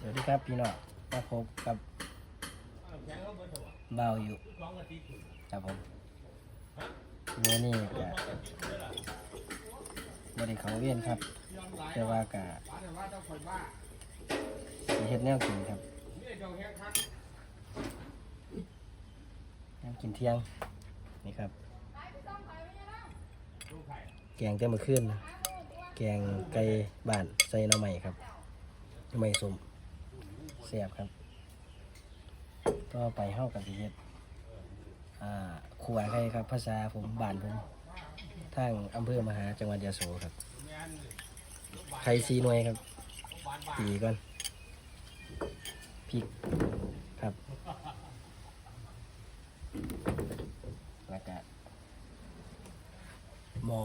สวัสดีครับพี่น้องมาพบกับเบาอยู่ครับผมเมื่อนี้ก็บริเขาเวียนครับแต่ว่ากะสิเฮ็ดแนวกินครับแนวกินเที่ยงนี่ครับ แกงแต่เมื่อคืนนะแกงไก่บ้านใส่หน่อไม้ครับหน่อไม้สม แซ่บครับก็ไปเข้ากับสิเฮ็ดอ่าขวไข่ครับ ภาษาผมบ้านผมทางอำเภอมหาจังหวัดยะโสครับไข่ซีหน่วยครับตีก่อนพริกครับแล้วก็หมอ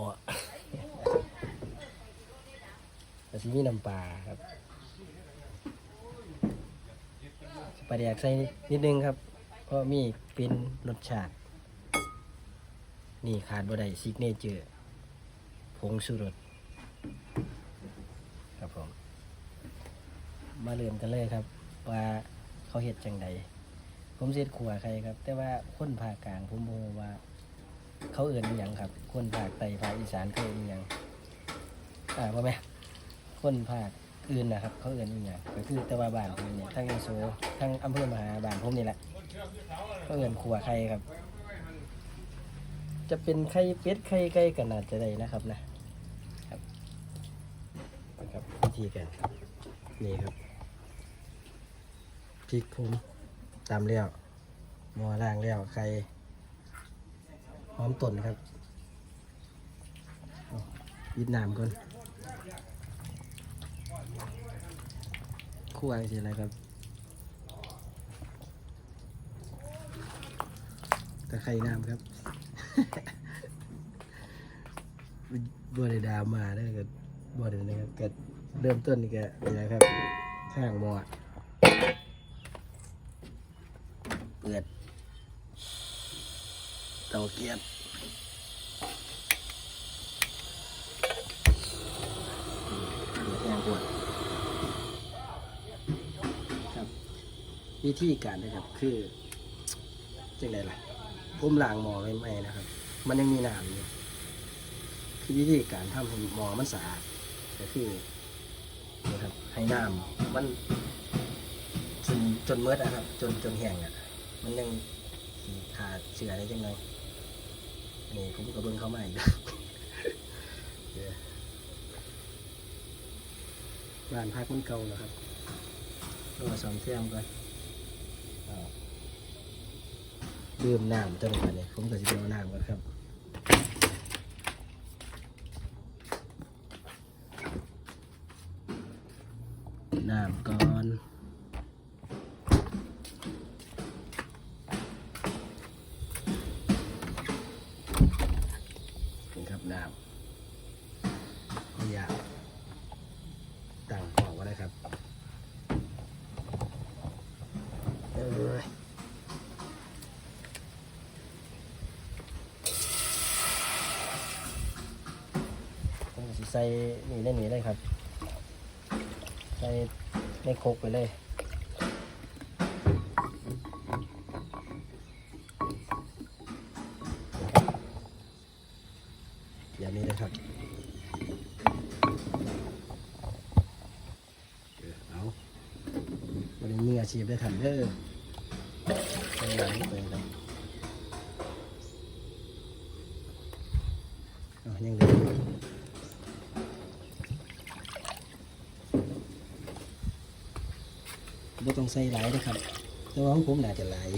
แล้วสิมีน้ำปลาครับป ลาแดกใส่นิดนึงครับ เพราะมีเป็นรสชาติ นี่ขาดบ่ได้ซิกเนเจอร์ผงชูรสครับผม มาเริ่มกันเลยครับ ว่าเขาเห็ดจังใดผมเสียดขัวใครครับ แต่ว่าคนภาคกลางผมโมว่า เขาเอื่นอย่างครับ คนภาคใต้ภาคอีสานเขาเอื่นอย่างอ่าว่าไหมคนภาค อื่นนะครับเขาเอื่นอหย่างก็คือแต่ว่าบ้านผมเนี่ยทั้งอีโซทั้งอำเภอมหาบ้านผมนี่แหละเขาเอื่นขัวไข่ครับ จะเป็นไข่เป็ดไข่ไก่กันน่าจะได้นะครับนะครับนะครับวิธีการนี่ครับพริกผมตามแล้วมอล่างแล้วไข่หอมต้นครับเอายิดน้ำก่อน คั่วสิอะไรครับ ตะไคร่น้ำครับบัวได้ดามาได้ก็บัวได้นะครับก็เริ่มต้นนี่ก็นี่นะครับ ข้างหม้อเปิดเตาเกียบ แรงปวดครับ วิธีการนะครับคือจังไดล่ะผมล้างหมอไว้ไหมนะครับ มันยังมีน้ำอยู่คือวิธีการทำให้หมอมันสะอาดก็คือนะครับให้น้ำมันจนจนเมื่อนะครับ จนจนแห้งอะ มันยังขาดเชื้อได้จังไงนี่ผมก็เบิ่งเข้ามาอีกบ้านพักมันเก่าแล้วครับตัวสองเที่ยมก่อน อ้าวดื่มน้ำตัวหนึ่งอันนี้ผมก็จะเอาน้ำก่อนครับน้ำก่อนนี่ครับน้ำไม่อยาก ต่างของก็ได้ครับ เอ้ยผมสิ ใส่นี่ในนี้เลยครับ ใส่ในโคกไปเลยอย่างนี้เลยครับเออเอาวันนี้มีอาชีพได้ทันเด้อทำงานไปครับเอายังเหลืออยู่ บ่ต้องใส่หลายนะครับ แต่ว่าของผมน่าจะหลาย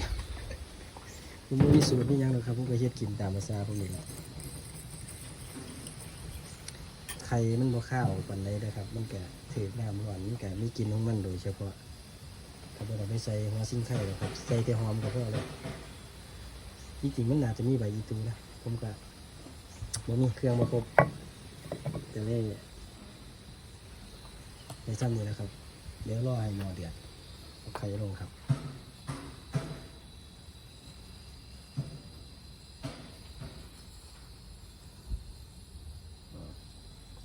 ผมไม่มีสูตรไม่ยังหรอกครับผมก็เฮ็ดกินตามภาษาผมนี่แหละไข่มันบ่ข้าวปานใดเด้อครับ มันก็ถือน้ำร้อนมันก็มีกินของมันโดยเฉพาะถ้าบ่ได้ไปใส่หัวซิ่งไข่หรอกครับใส่แต่หอมก็พอแล้วจริงมันน่าจะมีใบอีตูนะผมก็บ่มีเครื่องมาครบแต่เลยในซ้ำนี้นะครับ เดี๋ยวรอให้หมอเดือด ไข่ลงครับ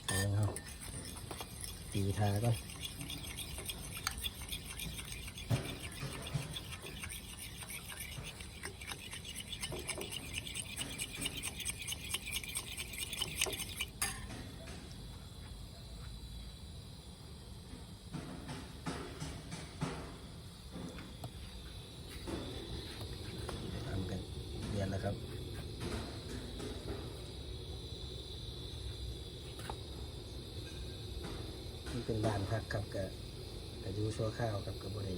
อาละครับตีทาก่อน มันเป็นบ้าน พักครับกับกับอยู่ชั่วข้าวครับกับบริ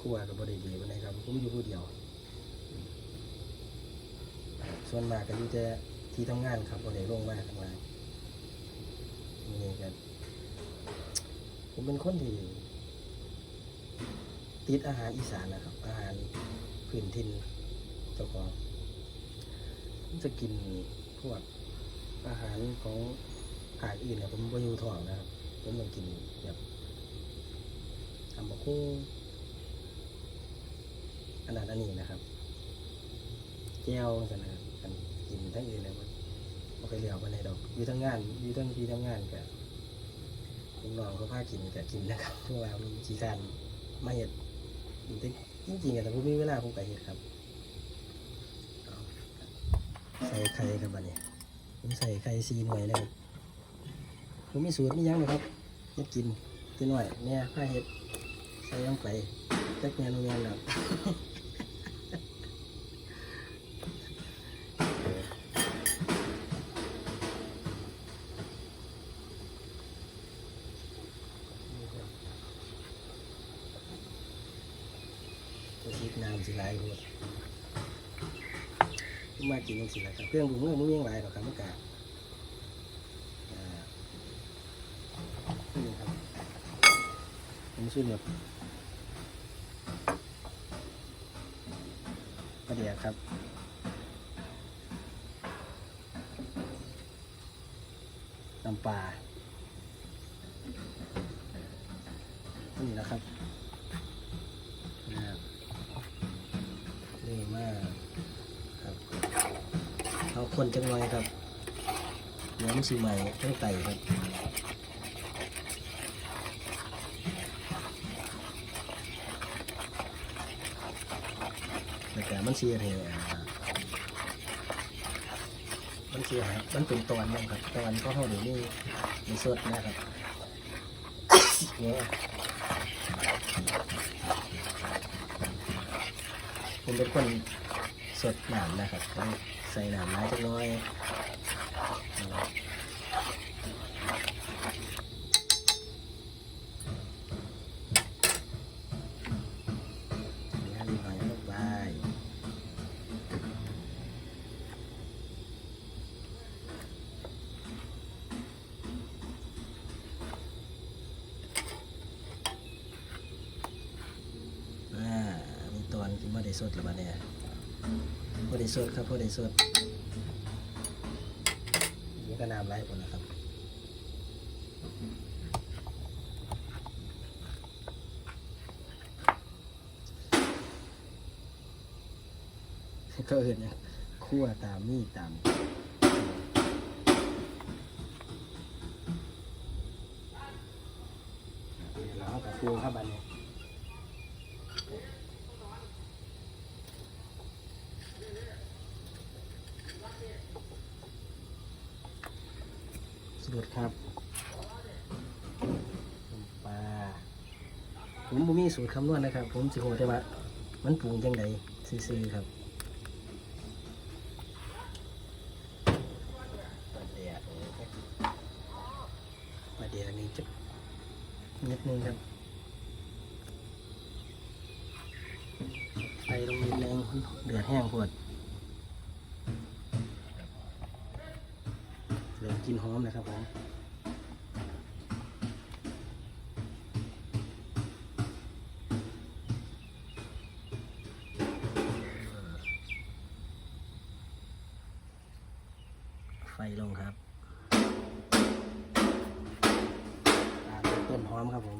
ครัวกับบริดีวันไหนครับผมอยู่ผู้เดียว ส่วนมากก็อยู่แต่ที่ทำงานครับบริลงมากทั้งหลายนี่กันผมเป็นคนที่ติดอาหารอีสานนะครับ อาหารพื้นถิ่นเจ้าของจะกินพวกอาหารของภาคอื่นเนี่ยผมไม่อยู่ท้องนะครับ ผมต้องกินแบบทำบะคุ้งอันนั้นอันนี้นะครับแก้วสันนะครับกันกินทั้งอื่นเลยมันไม่เคยเลี้ยวมาในดอกอยู่ทั้งงานอยู่ทั้งที่ทำงงานกับลุงน้องเขาพากินกับกินนะครับเพราะว่ามันขี้การมาเห็ดแต่จริงๆอะแต่ผมมีเวลาผมก็เห็ดครับใส่ไข่ครับบัดนี้ผมใส่ไข่ซีหน่วยเลยครับ ผมมีสูตรนี่ยังเลยครับเฮ็ดกินกินหน่อยเนี่ยผ้าเฮ็ดใส่ลงไปจักแมนโรงเรียนครับิดน้ำสิหลหัวผมากินจังสิละครับเครื่องปรุงเมื่อมึงยังไหลหรอกครับเมันกะอ่า นี่ครับผม ชื่อแบบประเดี๋ยวครับน้ำปลานี่นะครับนะครับนี่มากครับเอาคนจังเลยครับเดี๋ยวมันสีใหม่ต้องไต่ครับ แล้วก็ มันเสียเหอ่ามันเสียหายมันเป็นตอนนึงครับตอนก็เท่าเดี๋ยวนี้มีสดนะครับเนี่ยผมเป็นคนสดหนามนะครับต้องใส่หนามน้อยจักน้อย สดหรือเปล่าเนี่ยพอดีสดครับพอดีสดนี่ก็น้ำไหลหมดนะครับก็เห็นเนี่ยคั่วตามนี่ตามแล้วกับฟูครับอันนี้ ส รุปครับปลาผมบ่มีสูตรคำนวณนะครับ ผมสิโหแต่ว่า มันปรุงจังไดซื่อๆครับปลาแดดปลาแดดนี่จะนิดนึงครับไปลงนิดนึงเดือดแห้งพวด เริ่มกินหอมนะครับผมไฟลงครับตามด้วยต้นหอมครับผม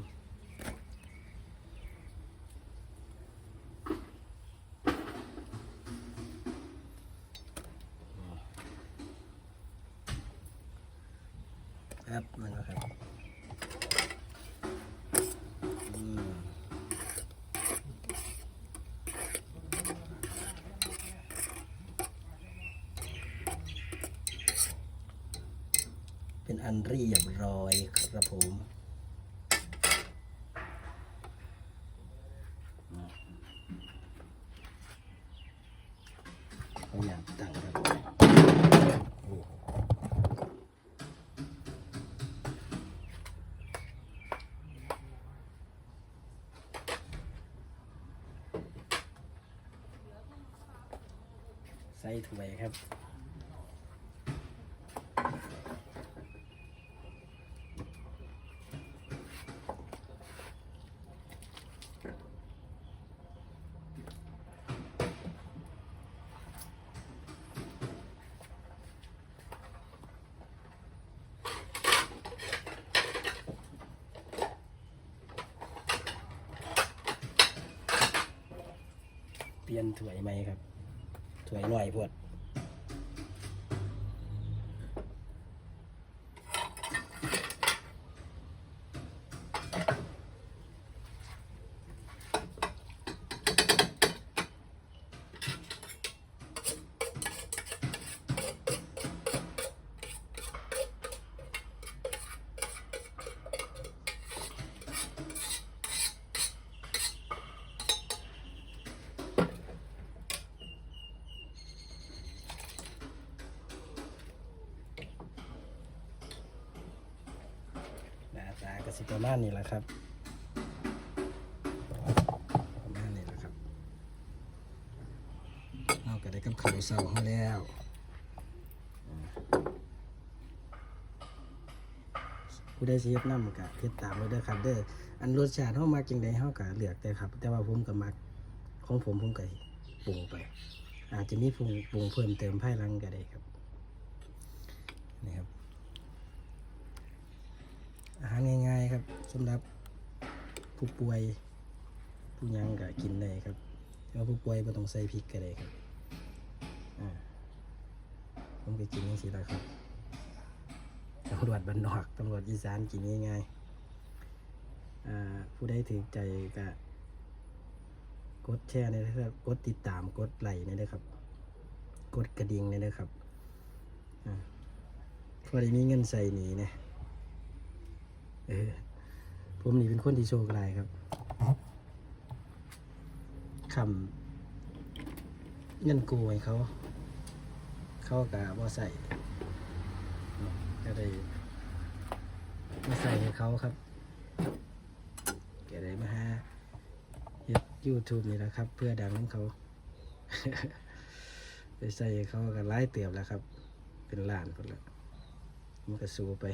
ครับมันก็ครับเป็นอันเรียบร้อยครับผมเอาอย่างตั้งครับโอ้ ส่ถ้วยครับเปลี่ยนถวยไหมครับถวยหน่อยพวด ประมาณนี้แหละครับประมาณนี้แหละครับเอาก็ได้กับข้าวเสาให้แล้วผู้ได้เสียบน้ำกะเฮ็ดตามเลยเด้อครับเด้ออันรสชาติเฮามาจังไดเฮากะเลือกแต่ครับ แต่ว่าผมก็มักของผมผมก็ปรุงไป อาจจะมีปรุงปรุงเพิ่มเติมภายหลังก็ได้ครับนี่ครับารง่าย ๆ ครับสำหรับผู้ป่วยผู้ยังก็กินได้ครับแต่ว่าผู้ป่วยไม่ต้องใส่พริกก็ได้ครับอ่าผมก็กินอย่างนี้แหละครับตำรวจบ้านนอกตำรวจอีสานกินง่ายๆอ่าผู้ใดถือใจก็กดแชร์ในนะครับกดติดตามกดไลค์ในเด้ครับ กดกระดิ่งในเด้ครับอ่าพอได้มีเงินใส่หนีเนี่ย เออผมนี่เป็นคนที่โชคร้ายครับคำเงินกูให้เขา เขากะบ่ใส่ก็ได้มาใส่ให้เขาครับก็ได้มาหาเฮ็ดยูทูบนี่แหละครับ เพื่อดังของเขา ไปใส่ให้เขาก็ไล่เตียบแล้วครับ เป็นล้านคนละมันก็สู้ไป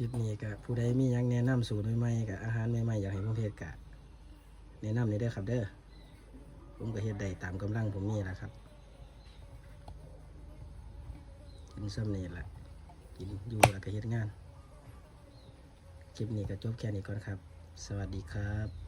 ลิปนี้กับผู้ใดมียังแนะนำสูตรใหม่ๆกับอาหารใหม่ๆอยากให้ผมเฮ็ดกะแนะนำนี่ได้ครับเด้อผมก็เฮ็ดได้ตามกำลังผมมีแหละครับกินซ้ำนี่แหละกินอยู่แล้วก็เฮ็ดงาน คลิปนี้ก็จบแค่นี้ก่อนครับ สวัสดีครับ